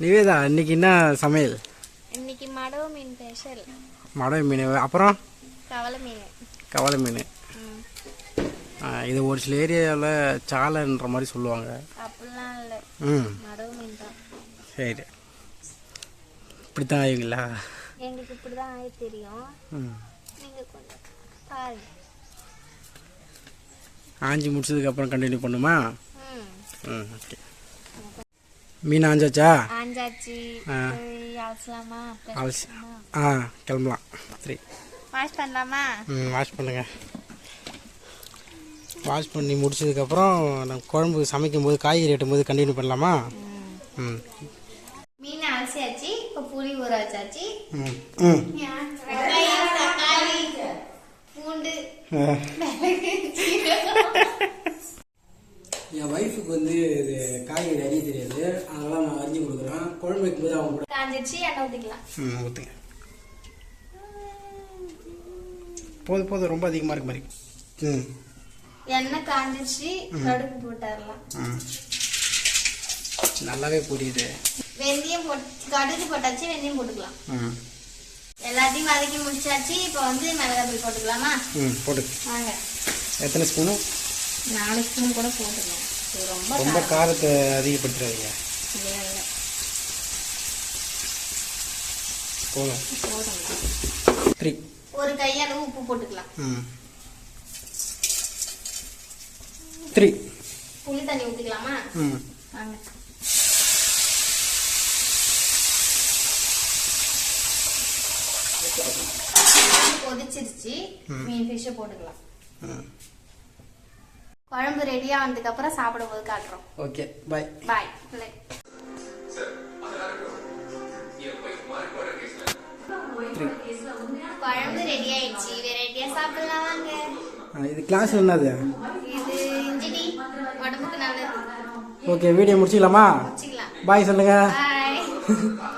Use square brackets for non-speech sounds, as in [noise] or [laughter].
நிவேதா இன்னைக்கு என்ன சமையல்? இன்னைக்கு மடவு மீன் ஸ்பெஷல். மடவை மீன். அப்புறம்? கவலை மீன். கவலை மீன். இது ஒரு சில ஏரியாவில் சாலைன்ற மாதிரி சொல்லுவாங்க. அப்படிலாம் இல்லை. ம். மடவு மீன் தான். சரி. இப்படித்தான் ஆகுங்களா எங்களுக்கு இப்படி தான் ஆகி தெரியும். ம். நீங்கள் கொஞ்சம் பாருங்க. ஆஞ்சி முடிச்சதுக்கப்புறம் கண்டினியூ பண்ணுமா? ம். ம் ஓகே மீன் ஆஞ்சாச்சா? போய் அலசலாமா அலசி ஆ கிளம்பலாம் சரி வாஷ் பண்ணலாமா ம் வாஷ் பண்ணுங்க. வாஷ் பண்ணி முடிச்சதுக்கப்புறம் நம்ம குழம்பு சமைக்கும் போது காய்கறி வெட்டும் போது கண்டினியூ பண்ணலாமா? ம். மீன் அலசியாச்சு இப்போ புளி ஊற வச்சாச்சு. ம். பூண்டு. என் ஒய்ஃபுக்கு வந்து இது காய்கறி அறிய தெரியாது. அதெல்லாம் நான் அரிஞ்சு கொடுக்குறேன் குழம்பு வைக்கும்போது அவங்க கூட காஞ்சிச்சு எண்ணெய் ஊற்றிக்கலாம் ம் ஊற்றுங்க போதும் போதும் ரொம்ப அதிகமாக இருக்கு மாதிரி. ம். எண்ணெய் காஞ்சிச்சு கடுகு போட்டுடலாம். ம். நல்லாவே புரியுது. வெந்தயம் போட்டு கடுகு போட்டாச்சு வெந்தயம் போட்டுக்கலாம். ம். எல்லாத்தையும் வதக்கி முடிச்சாச்சு இப்போ வந்து மிளகாத்தூள் போட்டுக்கலாமா? ம் போட்டு வாங்க. எத்தனை ஸ்பூனு? நாலு ஸ்பூன் கூட போட்டுக்கலாம். ரொம்ப ரொம்ப காரத்தை அதிகப்படுத்துறாதீங்க இல்லை, இல்லை. போதும். த்ரீ. ஒரு கையளவு உப்பு போட்டுக்கலாம். ம். த்ரீ. புளி தண்ணி ஊற்றிக்கலாமா ம். வாங்க. கொதிச்சிருச்சு. மீன் ஃபிஷ்ஷை போட்டுக்கலாம். குழம்பு ரெடி ஆனதுக்கு அப்புறம் சாப்பிடும்போது காட்டுறோம். ஓகே பாய் பாய் குழம்பு ரெடி ஆயிடுச்சு. வெரைட்டியா சாப்பிடலாம் வாங்க. இது கிளாஸ் என்னது? இது இஞ்சி டீ உடம்புக்கு நல்லது. Okay video முடிச்சிக்கலாமா? பாய் சொல்லுங்க. [laughs]